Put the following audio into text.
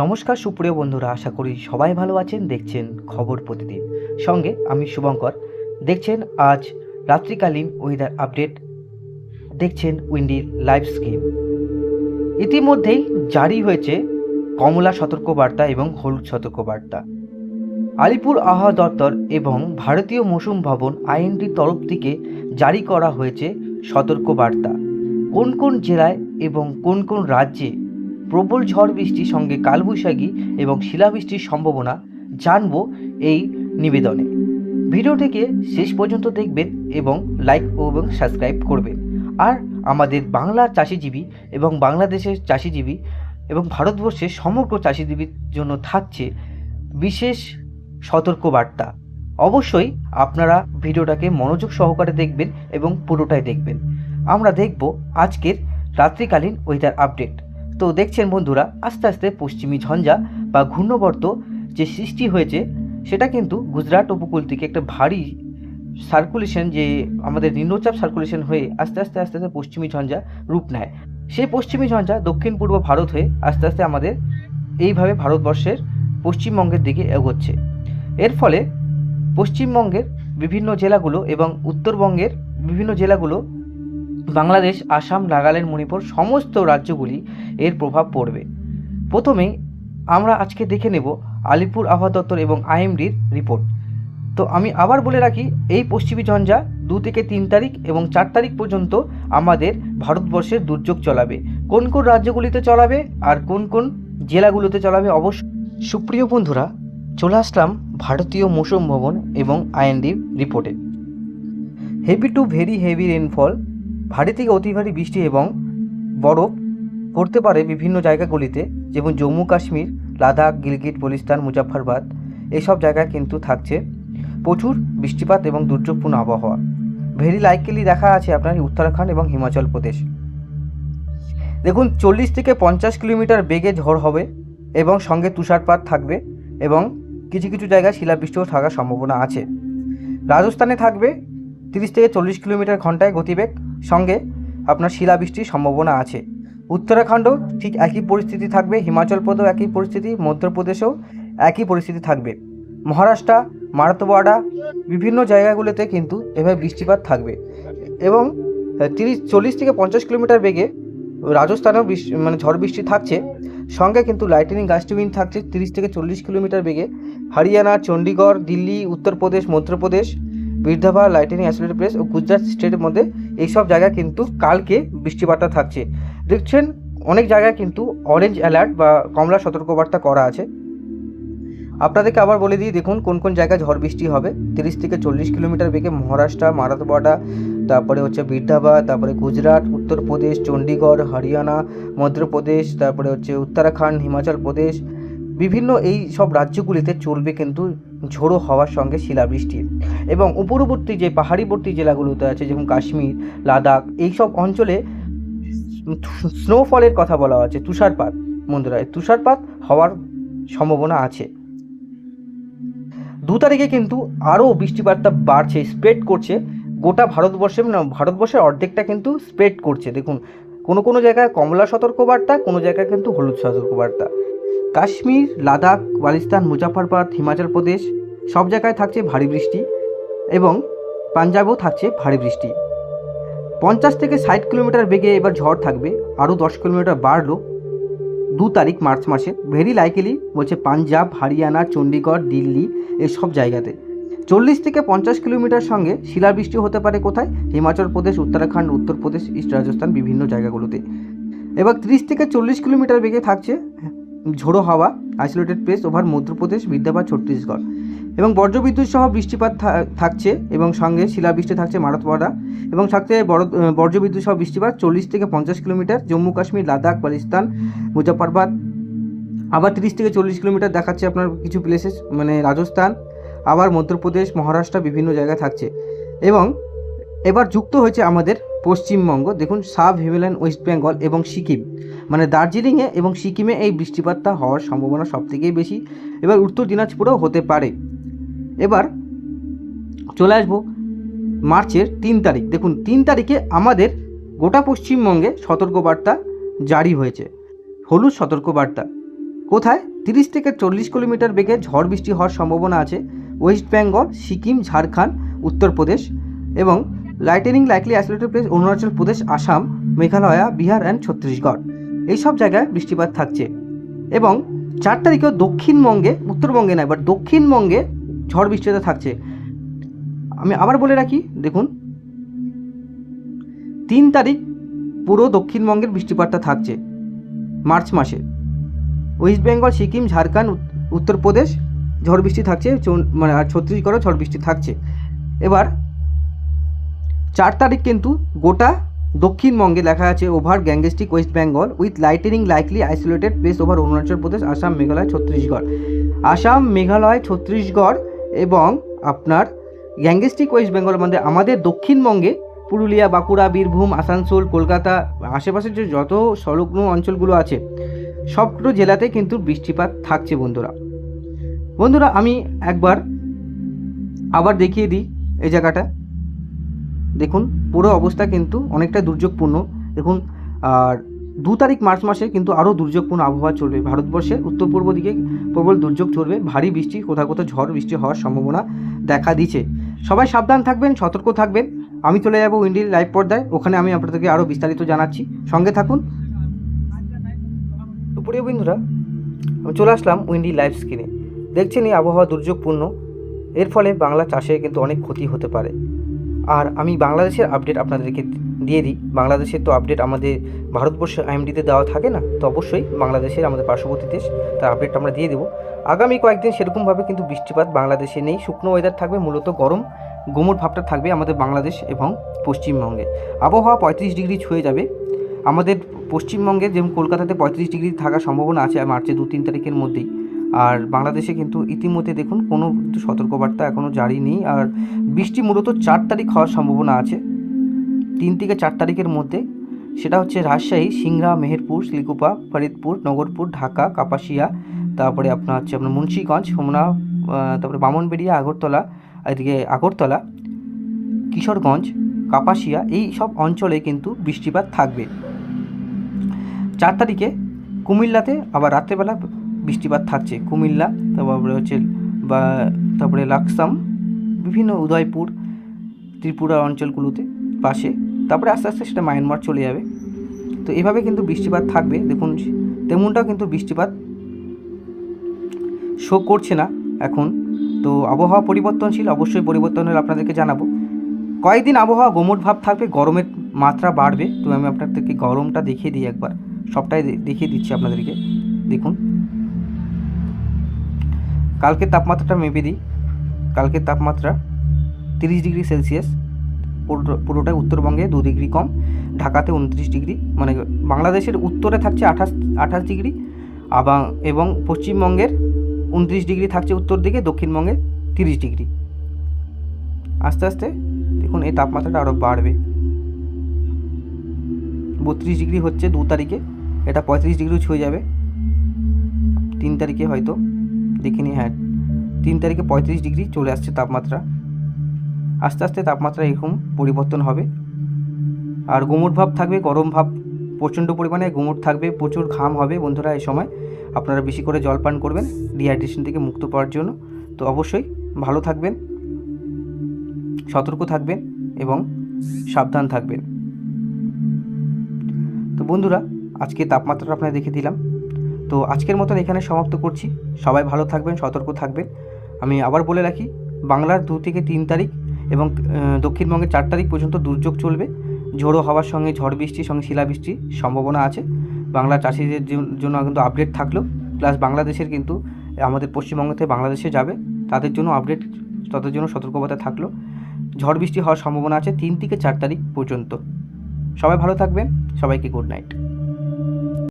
নমস্কার সুপ্রিয় বন্ধুরা, আশা করি সবাই ভালো আছেন, দেখছেন খবর প্রতিদিন। সঙ্গে আমি শুভঙ্কর। দেখছেন আজ রাত্রিকালীন ওয়েদার আপডেট দেখছেন উইন্ডির লাইভ স্কিম ইতিমধ্যেই জারি হয়েছে কমলা সতর্কবার্তা এবং হলুদ সতর্কবার্তা। আলিপুর আবহাওয়া দপ্তর এবং ভারতীয় মৌসুম ভবন আইএনডির তরফ থেকে জারি করা হয়েছে সতর্কবার্তা। কোন কোন জেলায় এবং কোন কোন রাজ্যে প্রবল ঝড় বৃষ্টির সঙ্গে কালবৈশাখী এবং শিলাবৃষ্টির সম্ভাবনা জানব এই নিবেদনে। ভিডিওটিকে শেষ পর্যন্ত দেখবেন এবং লাইক এবং সাবস্ক্রাইব করবেন। আর আমাদের বাংলা চাষিজীবী এবং বাংলাদেশের চাষিজীবী এবং ভারতবর্ষের সমগ্র চাষিজীবীর জন্য থাকছে বিশেষ সতর্কবার্তা। অবশ্যই আপনারা ভিডিওটাকে মনোযোগ সহকারে দেখবেন এবং পুরোটাই দেখবেন। আমরা দেখব আজকের রাত্রিকালীন ওয়েদার আপডেট তো দেখছেন বন্ধুরা, আস্তে আস্তে পশ্চিমী ঝঞ্ঝা বা ঘূর্ণবর্ত যে সৃষ্টি হয়েছে, সেটা কিন্তু গুজরাট উপকূল থেকে একটা ভারী সার্কুলেশন যে আমাদের নিম্নচাপ সার্কুলেশন হয়ে আস্তে আস্তে আস্তে আস্তে পশ্চিমী ঝঞ্ঝা রূপ নেয়। সেই পশ্চিমী ঝঞ্ঝা দক্ষিণ পূর্ব ভারত হয়ে আস্তে আস্তে আমাদের এইভাবে ভারতবর্ষের পশ্চিমবঙ্গের দিকে এগোচ্ছে। এর ফলে পশ্চিমবঙ্গের বিভিন্ন জেলাগুলো এবং উত্তরবঙ্গের বিভিন্ন জেলাগুলো বাংলাদেশ, আসাম, নাগাল্যান্ড, মণিপুর সমস্ত রাজ্যগুলি এর প্রভাব পড়বে। প্রথমেই আমরা আজকে দেখে নেব আলিপুর আবহাওয়া দপ্তর এবং আইএমডির রিপোর্ট। তো আমি আবার বলে রাখি, এই পশ্চিমী ঝঞ্ঝা দু থেকে তিন তারিখ এবং চার তারিখ পর্যন্ত আমাদের ভারতবর্ষের দুর্যোগ চলাবে। কোন কোন রাজ্যগুলিতে চলাবে আর কোন কোন জেলাগুলোতে চলাবে অবশ্য সুপ্রিয় বন্ধুরা, চলে আসলাম ভারতীয় মৌসুম ভবন এবং আইএনডির রিপোর্টে। Heavy to very heavy rainfall ভারী থেকে অতি ভারী বৃষ্টি এবং বরফ পড়তে পারে বিভিন্ন জায়গাগুলিতে, যেমন জম্মু কাশ্মীর, লাদাখ, গিলগিট, বলিস্তান মুজাফরবাদ এসব জায়গায় কিন্তু থাকছে প্রচুর বৃষ্টিপাত এবং দুর্যোগপূর্ণ আবহাওয়া। ভেরি লাইকেলি দেখা আছে আপনার উত্তরাখণ্ড এবং হিমাচল প্রদেশ। দেখুন, চল্লিশ থেকে পঞ্চাশ কিলোমিটার বেগে ঝড় হবে এবং সঙ্গে তুষারপাত থাকবে এবং কিছু কিছু জায়গায় শিলাবৃষ্টিও থাকার সম্ভাবনা আছে। রাজস্থানে থাকবে তিরিশ থেকে চল্লিশ কিলোমিটার ঘন্টায় গতিবেগ সঙ্গে আপনার শিলাবৃষ্টির সম্ভাবনা আছে। উত্তরাখণ্ডও ঠিক একই পরিস্থিতি থাকবে, হিমাচল প্রদেশেও একই পরিস্থিতি, মধ্যপ্রদেশেও একই পরিস্থিতি থাকবে। মহারাষ্ট্র, মারাতওয়াড়া বিভিন্ন জায়গাগুলোতে কিন্তু এভাবে বৃষ্টিপাত থাকবে এবং তিরিশ, চল্লিশ থেকে পঞ্চাশ কিলোমিটার বেগে রাজস্থানেও বৃষ্টি মানে ঝড় বৃষ্টি থাকছে। সঙ্গে কিন্তু লাইটেনিং গাস্ট উইন্ড থাকছে তিরিশ থেকে চল্লিশ কিলোমিটার বেগে। হরিয়ানা চণ্ডীগড় দিল্লি, উত্তরপ্রদেশ, মধ্যপ্রদেশ বির্ধাবা লাইটেনিং অ্যাসোলেটেড প্লেস ও গুজরাট স্টেটের মধ্যে এইসব জায়গায় কিন্তু কালকে বৃষ্টিপাতটা থাকছে। দেখছেন, অনেক জায়গায় কিন্তু অরেঞ্জ অ্যালার্ট বা কমলা সতর্কবার্তা করা আছে। আপনাদেরকে আবার বলে দিই, দেখুন কোন কোন জায়গায় ঝড় বৃষ্টি হবে। তিরিশ থেকে চল্লিশ কিলোমিটার বেগে মহারাষ্ট্র মারাথওয়াড়া তারপরে হচ্ছে বির্ধাবা তারপরে গুজরাট, উত্তরপ্রদেশ চণ্ডীগড় হরিয়ানা, মধ্যপ্রদেশ, তারপরে হচ্ছে উত্তরাখণ্ড, হিমাচল প্রদেশ। বিভিন্ন এই সব রাজ্যগুলিতে চলবে কিন্তু ঝোড়ো হওয়ার সঙ্গে শিলাবৃষ্টি। এবং উপরবর্তী যে পাহাড়িবর্তী জেলাগুলোতে আছে, যেমন কাশ্মীর, লাদাখ, এইসব অঞ্চলে স্নোফলের কথা বলা আছে তুষারপাত। বন্ধুরা, তুষারপাত হওয়ার সম্ভাবনা আছে। দু তারিখে কিন্তু আরও বৃষ্টিপাতটা বাড়ছে স্প্রেড করছে। গোটা ভারতবর্ষে না ভারতবর্ষের অর্ধেকটা কিন্তু স্প্রেড করছে। দেখুন, কোনো কোনো জায়গায় কমলা সতর্কবার্তা, কোনো জায়গায় কিন্তু হলুদ সতর্কবার্তা। কাশ্মীর, লাদাখ বালিস্তান মুজাফরবাদ হিমাচল প্রদেশ সব জায়গায় থাকছে ভারী বৃষ্টি এবং পাঞ্জাবেও থাকছে ভারী বৃষ্টি। পঞ্চাশ থেকে ষাট কিলোমিটার বেগে এবার ঝড় থাকবে, আরও দশ কিলোমিটার বাড়লো দু তারিখ মার্চ মাসে। ভেরি লাইকেলি বলছে পাঞ্জাব, হরিয়ানা, চণ্ডীগড়, দিল্লি এসব জায়গাতে। চল্লিশ থেকে পঞ্চাশ কিলোমিটার সঙ্গে শিলাবৃষ্টি হতে পারে কোথায়? হিমাচল প্রদেশ, উত্তরাখণ্ড, উত্তরপ্রদেশ, ইস্ট রাজস্থান, বিভিন্ন জায়গাগুলোতে। এবার ত্রিশ থেকে চল্লিশ কিলোমিটার বেগে থাকছে ঝোড়ো হাওয়া আইসোলেটেড প্লেস ওভার মধ্যপ্রদেশ বিদ্যাবাদ ছত্তিশগড়। এবং বজ্রবিদ্যুৎ সহ বৃষ্টিপাত থাকছে এবং সঙ্গে শিলাবৃষ্টি থাকছে মারাতওয়াড়া এবং থাকছে বড় বজ্রবিদ্যুৎ সহ বৃষ্টিপাত চল্লিশ থেকে পঞ্চাশ কিলোমিটার, জম্মু কাশ্মীর, লাদাখ, পাকিস্তান মুজাফরবাদ আবার তিরিশ থেকে চল্লিশ কিলোমিটার দেখাচ্ছে আপনার কিছু প্লেসেস মানে রাজস্থান, আবার মধ্যপ্রদেশ, মহারাষ্ট্র, বিভিন্ন জায়গায় থাকছে। এবং এবার যুক্ত হয়েছে আমাদের পশ্চিমবঙ্গ। দেখুন, সাব হিমালয়ান ওয়েস্ট বেঙ্গল এবং সিকিম। মানে দার্জিলিংয়ে এবং সিকিমে এই বৃষ্টিপাতটা হওয়ার সম্ভাবনা সব সবথেকেই বেশি। এবার উত্তর দিনাজপুরেও হতে পারে। এবার চলে আসব মার্চের তিন তারিখ। দেখুন, তিন তারিখে আমাদের গোটা পশ্চিমবঙ্গে সতর্কবার্তা জারি হয়েছে। হলুদ সতর্কবার্তা। কোথায়? তিরিশ থেকে চল্লিশ কিলোমিটার বেগে ঝড় বৃষ্টি হওয়ার সম্ভাবনা আছে। ওয়েস্ট বেঙ্গল, সিকিম, ঝাড়খণ্ড, উত্তরপ্রদেশ এবং lightning likely isolated place Arunachal Pradesh, Assam, Meghalaya, Bihar and Chhattisgarh. এইসব জায়গায় বৃষ্টিপাত থাকছে। এবং চার তারিখেও দক্ষিণবঙ্গে, উত্তরবঙ্গে নয় বাট দক্ষিণবঙ্গে ঝড় বৃষ্টিতে থাকছে। আমি আবার বলে রাখি, দেখুন, তিন তারিখ পুরো দক্ষিণবঙ্গের বৃষ্টিপাতটা থাকছে, মার্চ মাসে। ওয়েস্ট বেঙ্গল, সিকিম, ঝাড়খণ্ড উত্তরপ্রদেশ ঝড় বৃষ্টি থাকছে মানে আর ছত্তিশগড়ও ঝড় বৃষ্টি থাকছে। এবার চার তারিখ কিন্তু গোটা দক্ষিণবঙ্গে দেখা আছে, over gangetic west Bengal with lightning likely isolated place over Arunachal Pradesh, Assam, Meghalaya, Chhattisgarh. Assam, Meghalaya, Chhattisgarh এবং আপনার গ্যাঙ্গেস্টিক ওয়েস্ট বেঙ্গল মধ্যে আমাদের দক্ষিণবঙ্গে পুরুলিয়া, বাঁকুড়া, বীরভূম, আসানসোল, কলকাতা, আশেপাশের যে যত সংলগ্ন অঞ্চলগুলো আছে, সবগুলো জেলাতে কিন্তু বৃষ্টিপাত থাকছে বন্ধুরা। বন্ধুরা, আমি একবার আবার দেখিয়ে দিই এই জায়গাটা। দেখুন, পুরো অবস্থা কিন্তু অনেকটা দুর্যোগপূর্ণ। দেখুন, আর দু তারিখ মার্চ মাসে কিন্তু আরও দুর্যোগপূর্ণ আবহাওয়া চলবে। ভারতবর্ষের উত্তর পূর্ব দিকে প্রবল দুর্যোগ চলবে। ভারী বৃষ্টি, কোথাও কোথাও ঝড় বৃষ্টি হওয়ার সম্ভাবনা দেখা দিচ্ছে। সবাই সাবধান থাকবেন, সতর্ক থাকবেন। আমি চলে যাব উইন্ডির লাইভ পর্দায়। ওখানে আমি আপনাদেরকে আরও বিস্তারিত জানাচ্ছি। সঙ্গে থাকুন। প্রিয় বন্ধুরা, আমি চলে আসলাম উইন্ডি লাইভ স্ক্রিনে। দেখছেন এই আবহাওয়া দুর্যোগপূর্ণ। এর ফলে বাংলা চাষে কিন্তু অনেক ক্ষতি হতে পারে। আর আমি বাংলাদেশের আপডেট আপনাদেরকে দিয়ে দিই। বাংলাদেশের তো আপডেট আমাদের ভারতবর্ষ আইএমডিতে দেওয়া থাকে না, তো অবশ্যই বাংলাদেশের আমাদের পার্শ্ববর্তী দেশ, তার আপডেট আমরা দিয়ে দেবো। আগামী কয়েকদিন সেরকমভাবে কিন্তু বৃষ্টিপাত বাংলাদেশে নেই, শুকনো ওয়েদার থাকবে, মূলত গরম গোমর ভাবটা থাকবে আমাদের বাংলাদেশ এবং পশ্চিমবঙ্গে। আবহাওয়া পঁয়ত্রিশ ডিগ্রি ছুঁয়ে যাবে। আমাদের পশ্চিমবঙ্গে যেমন কলকাতাতে পঁয়ত্রিশ ডিগ্রি থাকার সম্ভাবনা আছে, মার্চের দু তিন তারিখের মধ্যেই। আর বাংলাদেশে কিন্তু ইতিমধ্যে দেখুন কোনো কিন্তু সতর্কবার্তা এখনও জারি নেই। আর বৃষ্টি মূলত চার তারিখ হওয়ার সম্ভাবনা আছে। তিন থেকে চার তারিখের মধ্যে। সেটা হচ্ছে রাজশাহী, সিংড়া, মেহেরপুর শিলিগুপা ফরিদপুর, নগরপুর, ঢাকা, কাপাসিয়া, তারপরে আপনার হচ্ছে আপনার মুন্সীগঞ্জ হোমনা তারপরে বামনবেড়িয়া, আগরতলা, এদিকে আগরতলা, কিশোরগঞ্জ, কাপাসিয়া, এই সব অঞ্চলে কিন্তু বৃষ্টিপাত থাকবে। চার তারিখে কুমিল্লাতে আবার রাত্রেবেলা বৃষ্টিপাত থাকছে। কুমিল্লা, তারপরে হচ্ছে, বা তারপরে লাকসাম, বিভিন্ন উদয়পুর, ত্রিপুরা অঞ্চলগুলোতে পাশে। তারপরে আস্তে আস্তে সেটা মায়ানমার চলে যাবে। তো এভাবে কিন্তু বৃষ্টিপাত থাকবে। দেখুন, তেমনটাও কিন্তু বৃষ্টিপাত শো করছে না এখন। তো আবহাওয়া পরিবর্তনশীল, অবশ্যই পরিবর্তন হলে আপনাদেরকে জানাব। কয়েকদিন আবহাওয়া গোমট ভাব থাকবে, গরমের মাত্রা বাড়বে। তো আমি আপনাদেরকে গরমটা দেখিয়ে দিই একবার। সবটাই দেখিয়ে দিচ্ছি আপনাদেরকে। দেখুন। কালকে তাপমাত্রাটা মেপে দিই কালকের তাপমাত্রা তিরিশ ডিগ্রি সেলসিয়াস পুরো- পুরোটাই উত্তরবঙ্গে দু ডিগ্রি কম, ঢাকাতে উনত্রিশ ডিগ্রি মানে বাংলাদেশের উত্তরে থাকছে আঠাশ আঠাশ ডিগ্রি, আবার এবং পশ্চিমবঙ্গের উনত্রিশ ডিগ্রি থাকছে উত্তর দিকে, দক্ষিণবঙ্গে তিরিশ ডিগ্রি। আস্তে আস্তে দেখুন এই তাপমাত্রাটা আরও বাড়বে। বত্রিশ ডিগ্রি হচ্ছে দু তারিখে, এটা পঁয়ত্রিশ ডিগ্রি ছুঁয়ে যাবে। তিন তারিখে হয়তো দেখিনি হ্যাঁ। তিন তারিখে পঁয়ত্রিশ ডিগ্রি চলে আসছে তাপমাত্রা। আস্তে আস্তে তাপমাত্রা এরকম পরিবর্তন হবে। আর গুমুট ভাব থাকবে, গরম ভাব প্রচণ্ড পরিমাণে গুমুট থাকবে, প্রচুর ঘাম হবে বন্ধুরা এই সময়। আপনারা বেশি করে জল পান করবেন ডিহাইড্রেশন থেকে মুক্ত পাওয়ার জন্য। তো অবশ্যই ভালো থাকবেন, সতর্ক থাকবেন এবং সাবধান থাকবেন। তো বন্ধুরা, আজকে তাপমাত্রাটা আপনারা দেখে দিলাম। তো আজকের মতন এখানে সমাপ্ত করছি। সবাই ভালো থাকবেন সতর্ক থাকবেন। আমি আবার বলে রাখি বাংলার দু থেকে তিন তারিখ এবং আহ, দক্ষিণবঙ্গের চার তারিখ পর্যন্ত দুর্যোগ চলবে। ঝোড়ো হওয়ার সঙ্গে ঝড় বৃষ্টির সঙ্গে শিলাবৃষ্টির সম্ভাবনা আছে। বাংলা চাষিদের জন্য কিন্তু আপডেট থাকল। প্লাস বাংলাদেশের কিন্তু আমাদের পশ্চিমবঙ্গ থেকে বাংলাদেশে যাবে। তাদের জন্য আপডেট তাদের জন্য সতর্কবার্তা থাকল। ঝড় বৃষ্টি হওয়ার সম্ভাবনা আছে তিন থেকে চার তারিখ পর্যন্ত। সবাই ভালো থাকবেন সবাইকে গুড নাইট।